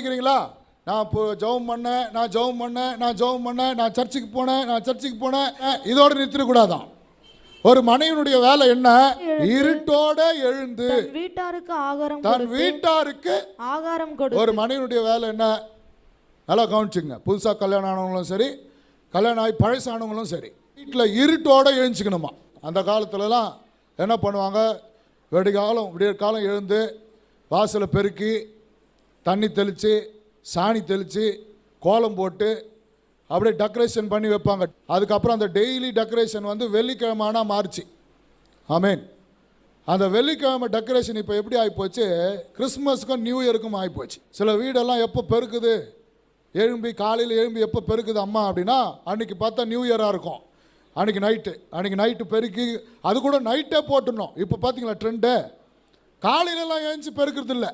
கவனிக்கிறீங்களா நான் இப்போ ஜெபம் பண்ணேன் நான் ஜெபம் பண்ணேன் நான் ஜெபம் பண்ணேன் நான் சர்ச்சுக்கு போனேன் நான் சர்ச்சுக்கு போனேன். இதோட நிறுத்திடக்கூடாதான். ஒரு மனைவினுடைய வேலை என்ன? இருட்டோட எழுந்து வீட்டாருக்கு ஆகாரம் தன் வீட்டாருக்கு ஆகாரம் கொடு ஒரு மனைவினுடைய வேலை என்ன? நல்லா கவனிச்சுங்க. புதுசாக கல்யாணம் ஆனவங்களும் சரி கல்யாணம் ஆகி பழசானவங்களும் சரி வீட்டில் இருட்டோட எழுந்துக்கணுமா அந்த காலத்துலலாம் என்ன பண்ணுவாங்க? வெடிகாலம் விடிய காலம் எழுந்து வாசலை பெருக்கி தண்ணி தெளித்து சாணி தெளித்து கோலம் போட்டு அப்படியே டெக்கரேஷன் பண்ணி வைப்பாங்க. அதுக்கப்புறம் அந்த டெய்லி டெக்கரேஷன் வந்து வெள்ளிக்கிழமை ஆனால் மாறுச்சு. ஆமேன். அந்த வெள்ளிக்கிழமை டெக்கரேஷன் இப்போ எப்படி ஆகிப்போச்சு கிறிஸ்மஸுக்கும் நியூ இயருக்கும் ஆகிப்போச்சு சில வீடெல்லாம் எப்போ பெருக்குது? எழும்பி காலையில் எழும்பி எப்போ பெருக்குது அம்மா அப்படின்னா அன்னைக்கு பார்த்தா நியூ இயராக இருக்கும். அன்றைக்கி நைட்டு அன்றைக்கி நைட்டு பெருக்கி அது கூட நைட்டே போட்டுடணும். இப்போ பார்த்தீங்களா ட்ரெண்டு காலையிலலாம் ஏஞ்சி பெருக்கிறது இல்லை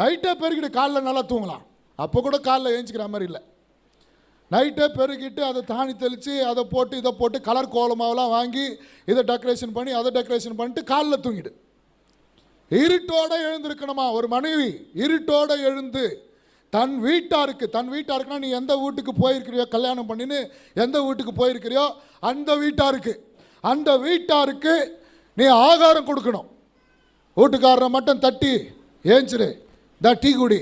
நைட்டே பெருக்கிட்டு காலைல நல்லா தூங்கலாம். அப்போ கூட காலைல ஏஞ்சிக்கிற மாதிரி இல்லை. நைட்டே பெருக்கிட்டு அதை தாணி தெளித்து அதை போட்டு இதை போட்டு கலர் கோலமாவெல்லாம் வாங்கி இதை டெக்கரேஷன் பண்ணி அதை டெக்கரேஷன் பண்ணிட்டு காலில் தூங்கிடு. இருட்டோடு எழுந்திருக்கணுமா? ஒரு மனைவி இருட்டோடு எழுந்து தன் வீட்டாருக்கு தன் வீட்டாருக்குன்னா நீ எந்த வீட்டுக்கு போயிருக்கிறியோ? கல்யாணம் பண்ணின்னு எந்த வீட்டுக்கு போயிருக்கிறியோ? அந்த வீட்டாருக்கு. அந்த வீட்டாருக்கு நீ ஆகாரம் கொடுக்கணும். வீட்டுக்காரரை மட்டும் தட்டி ஏஞ்சிரு இந்த டீ குடி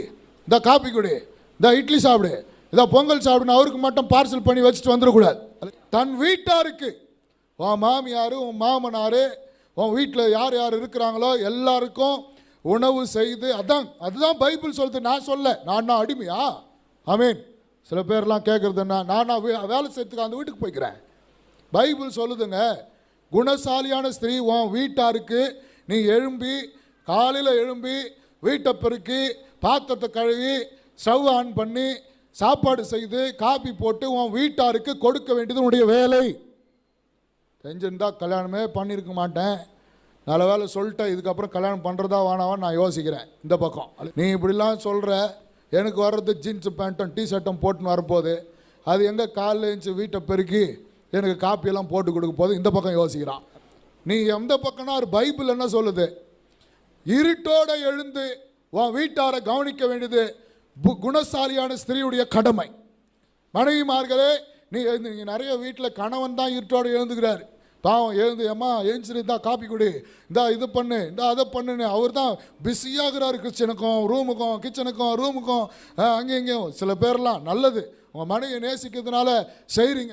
இந்த காப்பி குடி இந்த இட்லி சாப்பிடு இந்த பொங்கல் சாப்பிடணும் அவருக்கு மட்டும் பார்சல் பண்ணி வச்சுட்டு வந்துடக்கூடாது. தன் வீட்டாருக்கு உன் மாமியார் உன் மாமனார் உன் வீட்டில் யார் யார் இருக்கிறாங்களோ எல்லாருக்கும் உணவு செய்து அதான் அதுதான் பைபிள் சொல்லுது நான் சொல்ல நான் நான் அடிமையா? ஆமீன். சில பேர்லாம் கேட்குறது என்ன நான் நான் வே- வேலை செய்யறதுக்கு அந்த வீட்டுக்கு போய்க்கிறேன். பைபிள் சொல்லுதுங்க குணசாலியான ஸ்திரீ உன் வீட்டாருக்கு நீ எழும்பி காலையில் எழும்பி வீட்டை பெருக்கி பாத்திரத்தை கழுவி ஸ்டவ் ஆன் பண்ணி சாப்பாடு செய்து காபி போட்டு உன் வீட்டாருக்கு கொடுக்க வேண்டியது உன்னுடைய வேலை. தெரிஞ்சிருந்தா கல்யாணமே பண்ணியிருக்க மாட்டேன். நல்ல வேலை சொல்லிட்டேன் இதுக்கப்புறம் கல்யாணம் பண்ணுறதா வேணாவான்னு நான் யோசிக்கிறேன். இந்த பக்கம். நீ இப்படிலாம் சொல்கிற எனக்கு வர்றது ஜீன்ஸு பேண்ட்டும் டிஷர்ட்டும் போட்டுன்னு வரும்போது அது எங்கே காலில் எழுந்துச்சு வீட்டை பெருக்கி எனக்கு காப்பியெல்லாம் போட்டு கொடுக்க போது இந்த பக்கம் யோசிக்கிறான். நீ எந்த பக்கம்னா ஒரு பைபிள் என்ன சொல்லுது? இருட்டோட எழுந்து உன் வீட்டாரை கவனிக்க வேண்டியது பு- குணசாலியான ஸ்திரீயுடைய கடமை. மனைவிமார்களே நீ நீங்க நிறைய வீட்டில் கணவன் தான் இருட்டோடு எழுந்துக்கிறாரு. பாவம் எழுந்து ஏம்மா எழுந்துரு இந்தா காப்பி கொடு. இந்தா இது பண்ணு இந்தா அதை பண்ணுன்னு அவர் தான் பிஸியாகிறார் கிச்சனுக்கும் ரூமுக்கும் கிச்சனுக்கும் ரூமுக்கும் அங்கேயும் இங்கேயும். சில பேர்லாம் நல்லது. உங்கள் மனைவியை நேசிக்கிறதுனால செய்கிறீங்க